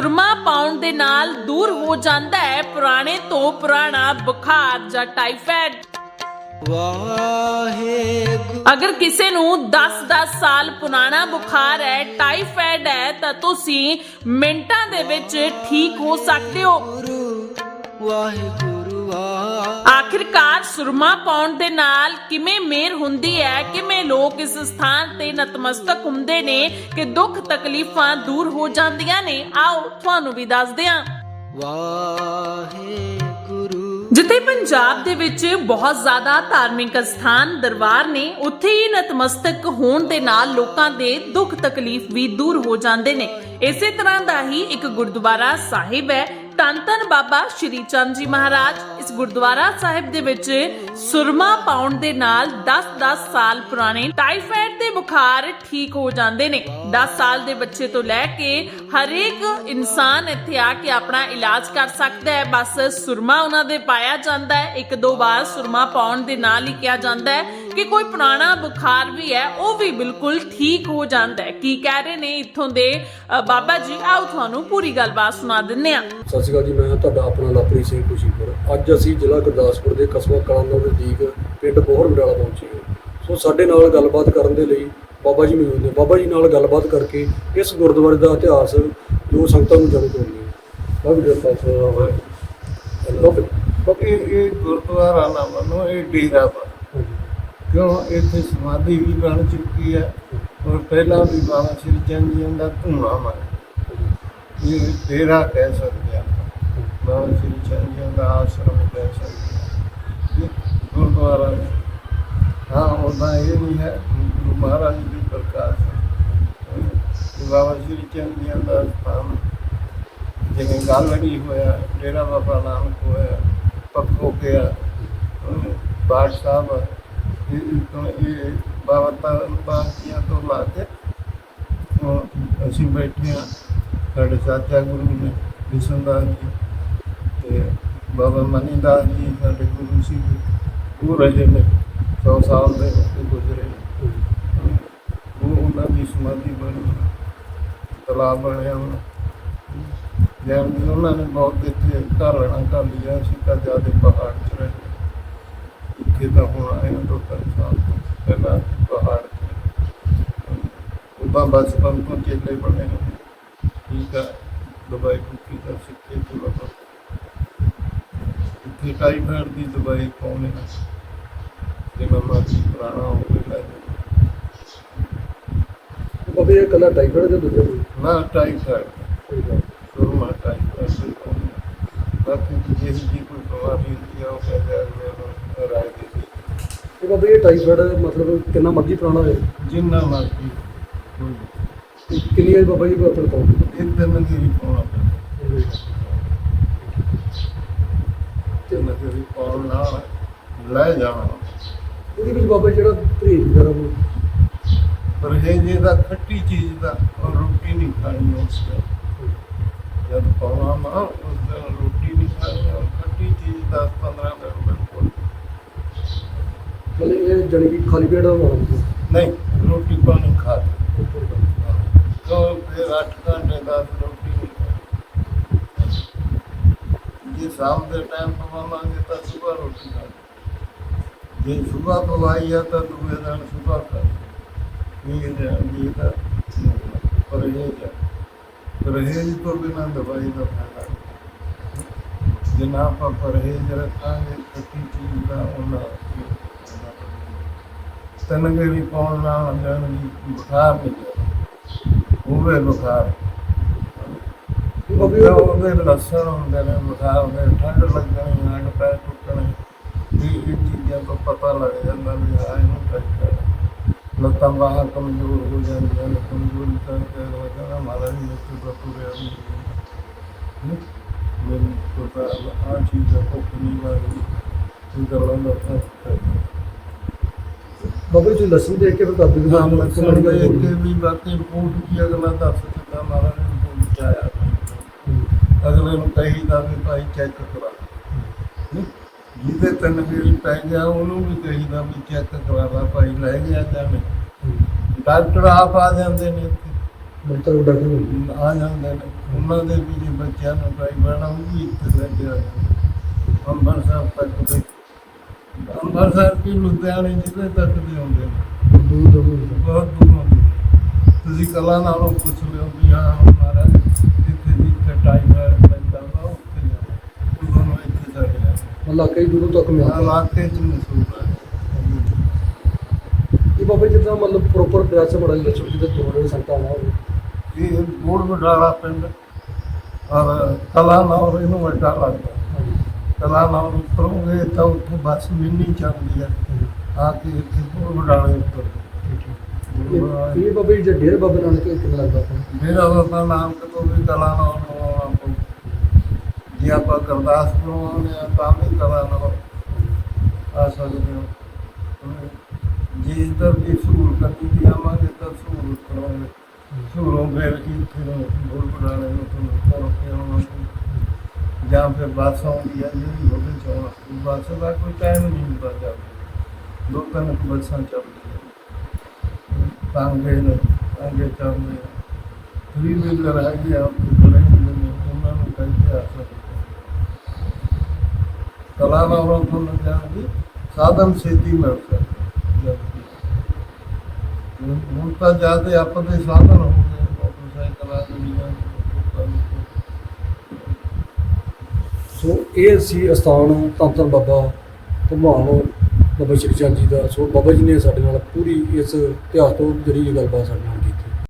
ਸੁਰਮਾ ਪਾਉਣ ਦੇ ਨਾਲ ਦੂਰ ਹੋ ਜਾਂਦਾ ਹੈ ਪੁਰਾਣੇ ਤੋਂ ਪੁਰਾਣਾ ਬੁਖਾਰ ਜਾਂ ਟਾਈਫਾਇਡ। ਅਗਰ ਕਿਸੇ ਨੂੰ 10-10 ਸਾਲ ਪੁਰਾਣਾ ਬੁਖਾਰ ਹੈ ਟਾਈਫਾਇਡ ਹੈ ਤਾਂ ਤੁਸੀਂ ਮਿੰਟਾਂ ਦੇ ਵਿੱਚ ਠੀਕ ਹੋ ਸਕਦੇ ਹੋ। ਵਾਹਿਗੁਰੂ। ਆਖਿਰਕਾਰ ਸੁਰਮਾ ਪਾਉਣ ਦੇ ਨਾਲ ਕਿਵੇਂ ਮੇਰ ਹੁੰਦੀ ਹੈ? ਕਿਵੇਂ ਲੋਕ ਇਸ ਸਥਾਨ ਤੇ ਨਤਮਸਤਕ ਹੁੰਦੇ ਨੇ ਕਿ ਦੁੱਖ ਤਕਲੀਫਾਂ ਦੂਰ ਹੋ ਜਾਂਦੀਆਂ ਨੇ? ਆਓ ਤੁਹਾਨੂੰ ਵੀ ਦੱਸਦੇ ਹਾਂ। ਵਾਹਿਗੁਰੂ। ਜਿੱਥੇ ਪੰਜਾਬ ਦੇ ਵਿੱਚ ਬਹੁਤ ਜ਼ਿਆਦਾ ਧਾਰਮਿਕ ਸਥਾਨ ਦਰਬਾਰ ਨੇ ਉੱਥੇ ਹੀ ਨਤਮਸਤਕ ਹੋਣ ਦੇ ਨਾਲ ਲੋਕਾਂ ਦੇ ਦੁੱਖ ਤਕਲੀਫ ਵੀ ਦੂਰ ਹੋ ਜਾਂਦੇ ਨੇ। ਇਸੇ ਤਰ੍ਹਾਂ ਦਾ ਹੀ ਇੱਕ ਗੁਰਦੁਆਰਾ ਸਾਹਿਬ ਹੈ ਧੰਨ ਬਾਬਾ ਸ਼੍ਰੀ ਚੰਦ ਜੀ ਮਹਾਰਾਜ ਇਸ ਗੁਰਦੁਆਰਾ ਸਾਹਿਬ ਦੇ ਵਿੱਚ ਸੁਰਮਾ ਪਾਉਣ ਦੇ ਨਾਲ 10-10 ਸਾਲ ਪੁਰਾਣੇ ਟਾਈਫਾਇਡ ਦੇ ਬੁਖਾਰ ਠੀਕ ਹੋ ਜਾਂਦੇ ਨੇ। 10 ਸਾਲ ਦੇ ਬੱਚੇ ਤੋਂ ਲੈ ਕੇ ਹਰੇਕ ਇਨਸਾਨ ਇੱਥੇ ਆ ਕੇ ਆਪਣਾ ਇਲਾਜ ਕਰ ਸਕਦਾ ਹੈ। ਬਸ ਸੁਰਮਾ ਉਹਨਾਂ ਦੇ ਪਾਇਆ ਜਾਂਦਾ ਹੈ। ਇੱਕ ਦੋ ਵਾਰ ਸੁਰਮਾ ਪਾਉਣ ਦੇ ਨਾਲ ਹੀ ਕਿਹਾ ਜਾਂਦਾ ਹੈ। ਕਿ ਕੋਈ ਪੁਰਾਣਾ ਬੁਖਾਰ ਵੀ ਹੈ ਉਹ ਵੀ ਬਿਲਕੁਲ ਠੀਕ ਹੋ ਜਾਂਦਾ ਹੈ। ਕੀ ਕਹਿ ਰਹੇ ਨੇ ਇੱਥੋਂ ਦੇ ਅ, ਬਾਬਾ ਜੀ? ਆਓ ਤੁਹਾਨੂੰ ਪੂਰੀ ਗੱਲਬਾਤ ਸੁਣਾ ਦਿੰਨੇ ਆ ਸਤਿ ਸ਼੍ਰੀ ਅਕਾਲ ਜੀ ਮੈਂ ਤੁਹਾਡਾ ਆਪਣਾ ਲਵਪ੍ਰੀਤ ਸਿੰਘ ਖੁਸ਼ੀਪੁਰ। ਅੱਜ ਅਸੀਂ ਜ਼ਿਲ੍ਹਾ ਗੁਰਦਾਸਪੁਰ ਦੇ ਕਸਬਾ ਕਲਾਨੌਰ ਦੇ ਨਜ਼ਦੀਕ ਪਿੰਡ ਬੋਹਰ ਬਡਾਲਾ ਪਹੁੰਚੇ ਹਾਂ। ਸੋ ਸਾਡੇ ਨਾਲ ਗੱਲਬਾਤ ਕਰਨ ਦੇ ਲਈ ਬਾਬਾ ਜੀ ਮੌਜੂਦ ਨੇ। ਬਾਬਾ ਜੀ ਨਾਲ ਗੱਲਬਾਤ ਕਰਕੇ ਇਸ ਗੁਰਦੁਆਰੇ ਦਾ ਇਤਿਹਾਸ ਜੋ ਸੰਗਤਾਂ ਨੂੰ ਜਾਣੂ ਕਰਾਉਂਦੇ ਹਾਂ ਬਾਬਾ ਜੀ ਦਾ ਪਾਸ ਬਾਬਾ ਇਹ ਇਹ ਗੁਰਦੁਆਰਾ ਨਾ ਮੰਨੋ ਇਹ ਡੇਰਾ ਵਾ। ਕਿਉਂ? ਇੱਥੇ ਸਮਾਧੀ ਵੀ ਬਣ ਚੁੱਕੀ ਹੈ। ਔਰ ਪਹਿਲਾਂ ਵੀ ਬਾਬਾ ਸ਼੍ਰੀ ਚੰਦ ਜੀ ਦਾ ਧੂਣਾ ਮਾ ਇਹ ਡੇਰਾ ਕਹਿ ਸਕਦੇ ਆ ਬਾਬਾ ਸ਼੍ਰੀ ਚੰਦ ਜੀ ਦਾ ਆਸ਼ਰਮ ਕਹਿ ਸਕਦੇ ਹਾਂ। ਗੁਰਦੁਆਰਾ ਹਾਂ। ਉਹਦਾ ਇਹ ਨਹੀਂ ਹੈ। ਗੁਰੂ ਮਹਾਰਾਜ ਦੀ ਪ੍ਰਕਾਸ਼ ਬਾਬਾ ਸ਼੍ਰੀ ਚੰਦ ਜੀ ਦਾ ਸਥਾਨ ਜਿਵੇਂ ਗਾਲੜੀ ਹੋਇਆ, ਡੇਰਾ ਬਾਬਾ ਨਾਨਕ ਹੋਇਆ, ਪੱਖੋ ਗਿਆ ਬਾਦ ਸਾਹਿਬ ਇਹ ਤੋਂ ਇਹ ਬਾਬਾ ਤਾਰਨ ਪਾਸੀਆਂ ਤੋਂ ਲਾ ਕੇ ਅਸੀਂ ਬੈਠੇ ਹਾਂ ਸਾਡੇ ਸਾਥਿਆ ਗੁਰੂ ਨੇ ਵਿਸ਼ਨਦਾਸ ਜੀ ਤੇ ਬਾਬਾ ਮਨੀਦਾਸ ਜੀ ਸਾਡੇ ਗੁਰੂ ਸੀ ਉਹ ਰਹੇ ਨੇ 100 ਸਾਲ ਦੇ ਉੱਤੇ ਗੁਜ਼ਰੇ ਉਹ ਉਹਨਾਂ ਦੀ ਸਮਾਧੀ ਬਣੀ ਤਲਾਬ ਬਣਿਆ ਉਹਨਾਂ ਜੈਨ ਉਹਨਾਂ ਨੇ। ਬਹੁਤ ਇੱਥੇ ਘਰ ਰਹਿਣਾ ਕਰ ਲਿਆ ਸੀ ਤਾਂ ਜ਼ਿਆਦਾ ਪਹਾੜ ਚ ਰਹੇ ਇੱਥੇ ਤਾਂ ਹੁਣ ਦੋ ਤਿੰਨ ਸਾਲ ਤੋਂ ਪਹਿਲਾਂ ਪਹਾੜ ਉਦਾਂ ਬਚਪਨ ਤੋਂ ਚੇਲੇ ਬਣੇ ਹੋਏ ਠੀਕ ਆ ਦਵਾਈ ਬੁੱਕੀ ਦਾ ਸਿੱਖੇ ਤੋਂ ਲੱਗਾ ਇੱਥੇ ਟਾਈਫਾਇਡ ਦੀ ਦਵਾਈ ਪਾਉਣੇ ਨੇ ਜੇ ਮੈਂ ਜੀ ਪੁਰਾਣਾ ਹੋ ਗਿਆ ਬਾਬਾ ਇਹ ਕੱਲਾ ਟਾਈਫਾਇਡ ਦੇ ਦੂਜੇ ਨਾ ਟਾਈਫਾਇਡ ਗੱਲ ਸੁਰਮਾ ਟਾਈਫਾਇਡ ਬਾਕੀ ਜੇ ਜੀ ਕੋਈ ਬਿਮਾਰੀ ਹੁੰਦੀ ਆ ਉਹ ਕਹਿੰਦੇ। ਇਹ ਬਾਬਾ ਇਹ ਟਾਈਫਾਇਡ ਮਤਲਬ ਕਿੰਨਾ ਮਰਜ਼ੀ ਪੁਰਾਣਾ ਹੋਵੇ ਜਿੰਨਾ ਮਰਜ਼ੀ ਕੋਈ ਇਹ ਕਿੰਨੀ ਹੈ ਬਾਬਾ ਜੀ ਆਪਣੇ ਕੋਲ ਇੱਕ ਦਿਨ ਦੀ ਹੀ ਪਾਉਣਾ ਪੈਂਦਾ। ਤੇ ਨਜ਼ਰੀ ਪਾਉਣ ਨਾਲ ਲੈ ਜਾਣਾ। ਉਹਦੇ ਵਿੱਚ ਬਾਬਾ ਜਿਹੜਾ ਪਰਹੇਜ਼ ਵਗੈਰਾ ਉਹ ਪਰ ਇਹ ਜੇ ਦਾ ਖੱਟੀ ਚੀਜ਼ ਦਾ ਔਰ ਰੋਟੀ ਨਹੀਂ ਖਾਣੀ ਉਸ ਦਾ ਜਦ ਪਾਉਣਾ ਨਾ ਉਸ ਦਿਨ ਰੋਟੀ ਨਹੀਂ ਖਾਣੀ ਔਰ ਖੱਟੀ ਚੀਜ਼ ਦਾ 15 ਦਿਨ ਬਿਲਕੁਲ ਕਿ ਖਾਲੀ ਪੇਟ ਦਾ ਨਹੀਂ ਰੋਟੀ ਪਾਣੀ ਖਾ ਤੋ ਫਿਰ 8 ਘੰਟੇ ਦਾ ਰੋਟੀ ਨਹੀਂ ਖਾਣੀ। ਜੇ ਦੇ ਜੇ ਆ ਤਾਂ ਦੂਏ ਦਿਨ ਸਵੇਰ ਖਾ ਇਹ ਜਾਂਦੀ ਤਾਂ ਪਰਹੇਜ ਹੈ। ਪਰਹੇਜ ਤੋਂ ਬਿਨਾਂ ਦਵਾਈ ਦਾ ਫਾਇਦਾ ਨਹੀਂ। ਜਿੰਨਾ ਆਪਾਂ ਪਰਹੇਜ ਰੱਖਾਂਗੇ ਖੱਟੀ ਚੀਜ਼ ਦਾ ਉਹਨਾਂ ਤਨਗੇ ਵੀ ਪਾਉਣ ਨਾਲ ਅੰਦਰ ਵੀ ਬੁਖਾਰ ਨਹੀਂ ਜਾਂਦਾ ਹੋਵੇ ਬੁਖਾਰ ਬਾਬਾ ਜੀ ਉਹ- ਉਹਦੇ ਲਸਣ ਹੁੰਦੇ ਨੇ ਬੁਖਾਰ ਹੁੰਦੇ ਠੰਡ ਲੱਗਣੀ ਹੱਡ ਪੈਰ ਟੁੱਟਣੇ ਇਹ ਇਹ ਚੀਜ਼ਾਂ ਤੋਂ ਪਤਾ ਲੱਗ ਜਾਂਦਾ ਵੀ ਹਾਂ ਇਹਨੂੰ ਟੱਕਰ ਲੱਤਾਂ ਬਾਹਾਂ ਕਮਜ਼ੋਰ ਹੋ ਜਾਂਦੀਆਂ ਨੇ ਕਮਜ਼ੋਰੀ ਕਰਕੇ ਹੋ ਜਾਂਦਾ ਮਾਰਾ ਨਹੀਂ ਮੁੱਕ ਦਾ ਪੂਰੇ ਮੈਨੂੰ ਪਤਾ ਆ ਚੀਜ਼ ਦਾ ਭੁੱਖ ਨਹੀਂ ਲੱਗਦੀ। ਇਹ ਗੱਲਾਂ ਦਾ ਫ਼ਰਕ ਹੈ ਬਾਬਾ ਜੀ ਲੱਸੀ ਦੇਖ ਕੇ ਫਿਰ ਵੀ ਮਸਲ ਦੀ ਗੱਲ ਦੇ ਹੋ ਕੇ ਵੀ ਬਾਕੀ ਰਿਪੋਰਟ ਕੀ ਅਗਲਾ ਦੱਸ ਦਿੱਤਾ ਮਾਰਾ ਨੇ ਰਿਪੋਰਟ ਚ ਆਇਆ ਅਗਲੇ ਨੂੰ ਕਹੀਦਾ ਵੀ ਭਾਈ ਚੈੱਕ ਕਰਾ। ਜਿਹਦੇ ਤਿੰਨ ਫੇਰੀ ਪੈ ਗਿਆ ਉਹਨੂੰ ਵੀ ਕਹੀਦਾ ਵੀ ਚੈੱਕ ਕਰਾ ਲਾ ਭਾਈ ਲੈ ਗਿਆ ਜਾਂ ਨਹੀਂ ਡਾਕਟਰ ਆਪ ਆ ਜਾਂਦੇ ਨੇ ਡਾਕਟਰ ਹੋਈ ਆ ਜਾਂਦੇ ਨੇ। ਉਹਨਾਂ ਦੇ ਵੀ ਜੇ ਬੱਚਿਆਂ ਨੂੰ ਕੋਈ ਬਣਾ ਉਹ ਵੀ ਇੱਥੇ ਲੈ ਕੇ ਆ। ਜਾਂਦੇ ਅੰਮ੍ਰਿਤਸਰ ਤੱਕ ਦੇ। ਅੰਮ੍ਰਿਤਸਰ ਕੀ ਲੁਧਿਆਣੇ ਜ਼ਿਲ੍ਹੇ ਤੱਕ ਦੇ ਆਉਂਦੇ ਨੇ। ਦੂਰ ਦੂਰ ਦੂਰ। ਬਹੁਤ ਦੂਰ ਆਉਂਦੇ ਨੇ। ਤੁਸੀਂ ਕਲਾ ਨਾਲੋਂ ਪੁੱਛ ਲਿਓ ਵੀ ਹਾਂ ਮਹਾਰਾਜ ਇੱਥੇ ਦੀ ਇੱਥੇ ਟਾਈਗਰ ਪੈਂਦਾ ਵਾ ਉੱਥੇ ਜਾਣਾ ਉਹਨਾਂ ਨੂੰ ਇੱਥੇ ਜਾ ਕੇ ਮਤਲਬ ਕਈ ਦੂਰੋਂ ਤੱਕ ਮਿਲਦਾ ਇਲਾਕੇ ਚ ਮਸ਼ਹੂਰ ਹੈ। ਇਹ ਬਾਬਾ ਜਿੱਦਾਂ ਮਤਲਬ ਪ੍ਰੋਪਰ ਡਰੈਸ ਬੜਾ ਦੱਸੋ ਜਿੱਦਾਂ ਦੋੜੇ ਸੰਤਾਂ ਨਾਲ। ਇਹ ਗੋੜ ਬਡਾਲਾ ਪਿੰਡ ਔਰ ਕਲਾ ਨਾਲ ਇਹਨੂੰ ਵੱਡਾ ਲੱਗਦਾ। ਕਲਾ ਨਾਲ ਉਤਰੋਗੇ ਤਾਂ ਉੱਥੇ ਬੱਸ ਨਹੀਂ ਚੱਲਦੀ ਹੈ ਆ ਕੇ ਇੱਥੇ ਗੋੜ ਬਡਾਲੇ ਉੱਤਰ ਇਹ ਇਹ ਬਾਬਾ ਜੀ ਜੇ ਡੇਰ ਬਾਬਾ ਨਾਨਕ ਕਿੰਨਾ ਲੱਗਦਾ ਆਪਾਂ ਮੇਰਾ ਬਾਬਾ ਨਾਮ ਕਦੋਂ ਵੀ ਕਲਾ ਨਾਲ ਪਊ ਜੇ ਆਪਾਂ ਗੁਰਦਾਸਪੁਰੋਂ ਆਉਂਦੇ ਆ ਤਾਂ ਵੀ ਕਲਾ ਨਾਲ ਆ ਸਕਦੇ ਹੋ। ਜੇ ਇੱਧਰ ਦੀ ਸਹੂਲ ਕਰਨੀ ਦੀ ਆਵਾਂਗੇ ਤਾਂ ਸਹੂਲ ਕਰਾਂਗੇ। ਸਹੂਲੋਂ ਫੇਰ ਕੀ ਫਿਰ ਤੁਹਾਨੂੰ ਕੋਲ ਆਉਣਾ। ਜਾਂ ਫਿਰ ਬੱਸ ਆਉਂਦੀ ਹੈ ਜਿਹੜੀ ਉਹਦੇ ਚ ਬੱਸ ਦਾ ਕੋਈ ਟਾਈਮ ਨਹੀਂ ਹੁੰਦਾ ਜਾਂਦੇ। ਦੋ ਤਿੰਨ ਬੱਸਾਂ ਚੱਲਦੀਆਂ ਤਾਂਗੇ ਨੇ ਤਾਂਗੇ ਚੱਲਦੇ ਆ ਥਰੀ ਵੀਲਰ ਹੈਗੇ ਆ ਬੜੇ ਹੁੰਦੇ ਨੇ, ਉਹਨਾਂ ਨੂੰ ਕਹਿੰਦੇ ਆ। ਸਕਦੇ ਕਲਾ ਨਾਲ ਤੁਹਾਨੂੰ ਜਾਣਦੀ ਸਾਧਨ ਛੇਤੀ ਮਿਲ ਸਕਦਾ। ਹੁਣ ਤਾਂ ਜ਼ਿਆਦਾ ਆਪਣੇ ਸਾਧਨ ਹੋ ਗਏ ਮੋਟਰਸਾਈਕਲਾਂ ਗੱਡੀਆਂ ਲੋਕਾਂ ਨੂੰ ਸੋ ਇਹ ਸੀ ਅਸਥਾਨ ਧੰਨ ਧੰਨ ਬਾਬਾ ਧਮਾਨ ਬਾਬਾ ਸ਼੍ਰੀ ਚੰਦ ਜੀ ਦਾ। ਸੋ ਬਾਬਾ ਜੀ ਨੇ ਸਾਡੇ ਨਾਲ ਪੂਰੀ ਇਸ ਇਤਿਹਾਸ ਤੋਂ ਜਰੀ ਗੱਲਬਾਤ ਸਾਡੇ ਨਾਲ।